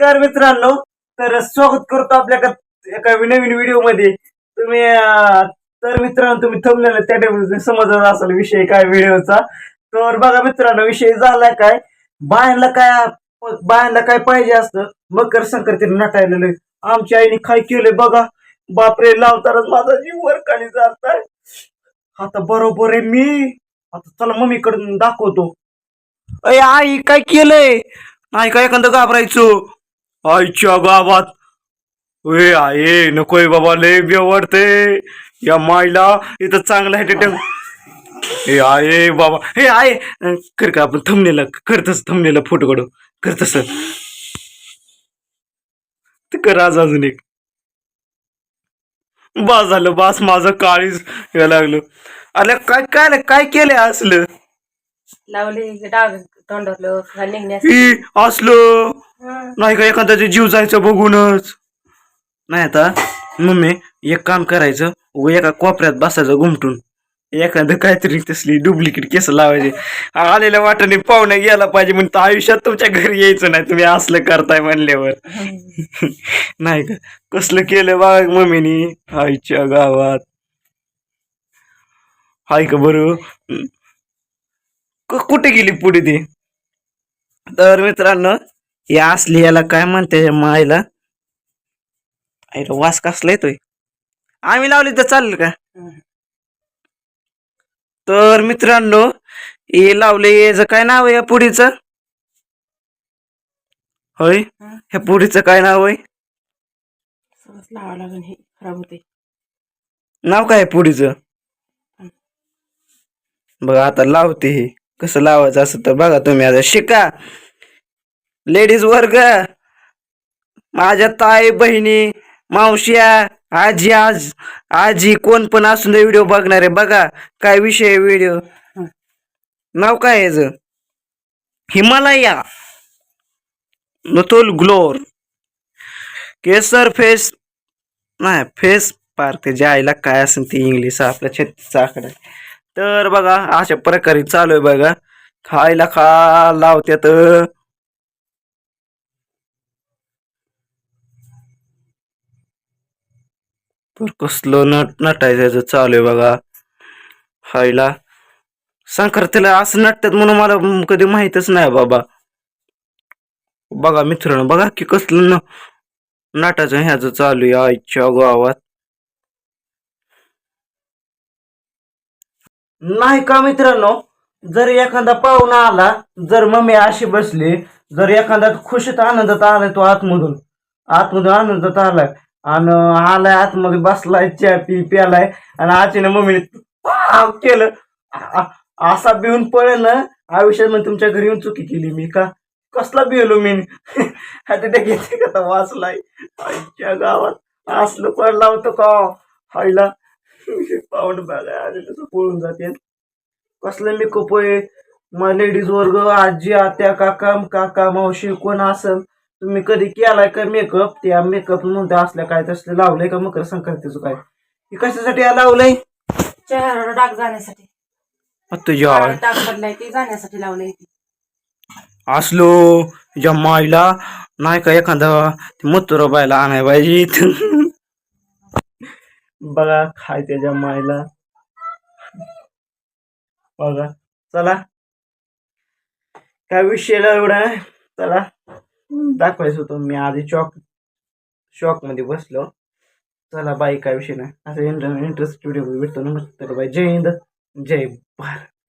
तर मित्रांनो. तर स्वागत करतो आपल्या एका- नवीन व्हिडिओमध्ये तुम्ही तर मित्रांनो तुम्ही थांबलेलं त्या टेबल समजत असाल विषय काय व्हिडिओचा. तर बघा मित्रांनो विषय झाला काय? बायांना काय बायांना काय पाहिजे असतं? मकर संक्रांतीला नटायलेलं आमच्या आईने काय केलंय बघा? बापरे लावतानाच माझा जीव वर खाली जाताय. आता बरोबर आहे मी. आता चला मम्मीकडून दाखवतो. अय आई काय केलंय? नाही काय एखादं घाबरायचो? आईच्या गावात. वे आहे नकोय बाबा लय बेवडते या माईला इथं चांगलं आहे टेटम हे आहे बाबा. हे आहे कर का आपण थमनेला करतस थमनेला फोटो काढू. करतस ते कर आज अजून एक. बास झालं बास माझं काळीच यायला लागलं. अरे काय काय काय केलं असलं? लावले डाग तोंडातलं का निघण्यास. ही असलं. नाही का एखाद्याचा जीव जायचं बघूनच. नाही आता मम्मी एक काम करायचं. व एका कोपऱ्यात बसायचं घुमटून. एखादं काहीतरी तसली डुप्लिकेट केस लावायचे. आलेल्या वाटाने पाहुण्या गेला पाहिजे म्हणून तर आयुष्यात तुमच्या घरी यायचं नाही. तुम्ही असलं करताय म्हणल्यावर. नाही का? कसलं केलं बघ मम्मीनी? आईच्या गावात. हाय का बरं? कुठे गेली पुढे ती? तर मित्रांनो या असली याला काय म्हणते मायला? आईला वास कसला येतोय? आम्ही लावली तर चालेल का? तर मित्रांनो हे लावले याचं काय नाव आहे या पुढीचं? होय? ह्या पुढीचं काय नाव आहे? हे खराब होते नाव काय पुढीचं? बघा आता लावते हे. कसं लावायचं असं तर बघा तुम्ही आता. शिका. लेडीज वर्ग. माझ्या ताई बहिणी मावश्या आजी आज आजी कोण पण असून व्हिडिओ बघणार आहे बघा काय विषय व्हिडिओ नाव काय आहे याचं? Himalaya. Natural glow. Kesar face. नाही फेस पार्क ते आईला काय असेल ती इंग्लिश आपल्या छत्तीसचा आकडा. तर बघा अशा प्रकारे चालू आहे बघा. खायला खा लावत्यात. तर कसलं नट नटायचं चालू आहे बघा. खायला. संक्रांतीला असं नटतात म्हणून मला कधी माहीतच नाही बाबा. बघा मित्रांनो बघा की कसलं न नाटाचं ह्याचं चालू आहे आईच्या गावात. नाही का मित्रांनो? जर एखादा पाहुणा आला जर मम्मी अशी बसली जर एखादा खुशीत आनंदात आलाय तो आतमधून. आतमधून आनंदात आलाय. आणि आलाय आतमध्ये बसलाय चहा पी प्यालाय आणि आजीने मम्मीने केलं. असा बिहून पळेल ना आयुष्यात मग तुमच्या घरी येऊन चुकी केली मी का? कसला बिहलो मी? आता घेते का वाचलाय? आईच्या गावात असलं पडला होतं का? हायला. पाऊंड बघाय आलेलं तर पळून जाते. कसलं मेकअप आहे मग लेडीज वर्ग आजी आत्या काका काका मावशी कोण असेल? तुम्ही कधी केलाय का मेकअप त्या मेकअप म्हणते असल्या काय तसलं लावलंय का मकर संक्रांतीचं काय? हे कशासाठी या लावलंय? चेहऱ्यावर डाग जाण्यासाठी. तुझ्या डाग पडलाय ते जाण्यासाठी लावलंय ते. असलो तुझ्या माईला नाही का एखादा मथुरा बायला आणाय पाहिजे? बघा खाय त्याच्या माईला बघा चला. काय विषयला एवढा? आहे? चला. दाखवायचं होतं. मी आधी चॉक शॉकमध्ये बसलो. चला बाई काय विषय नाही. असं इंटरेस्ट व्हिडिओ भेटतो ना बाई जय हिंद. जय भारत.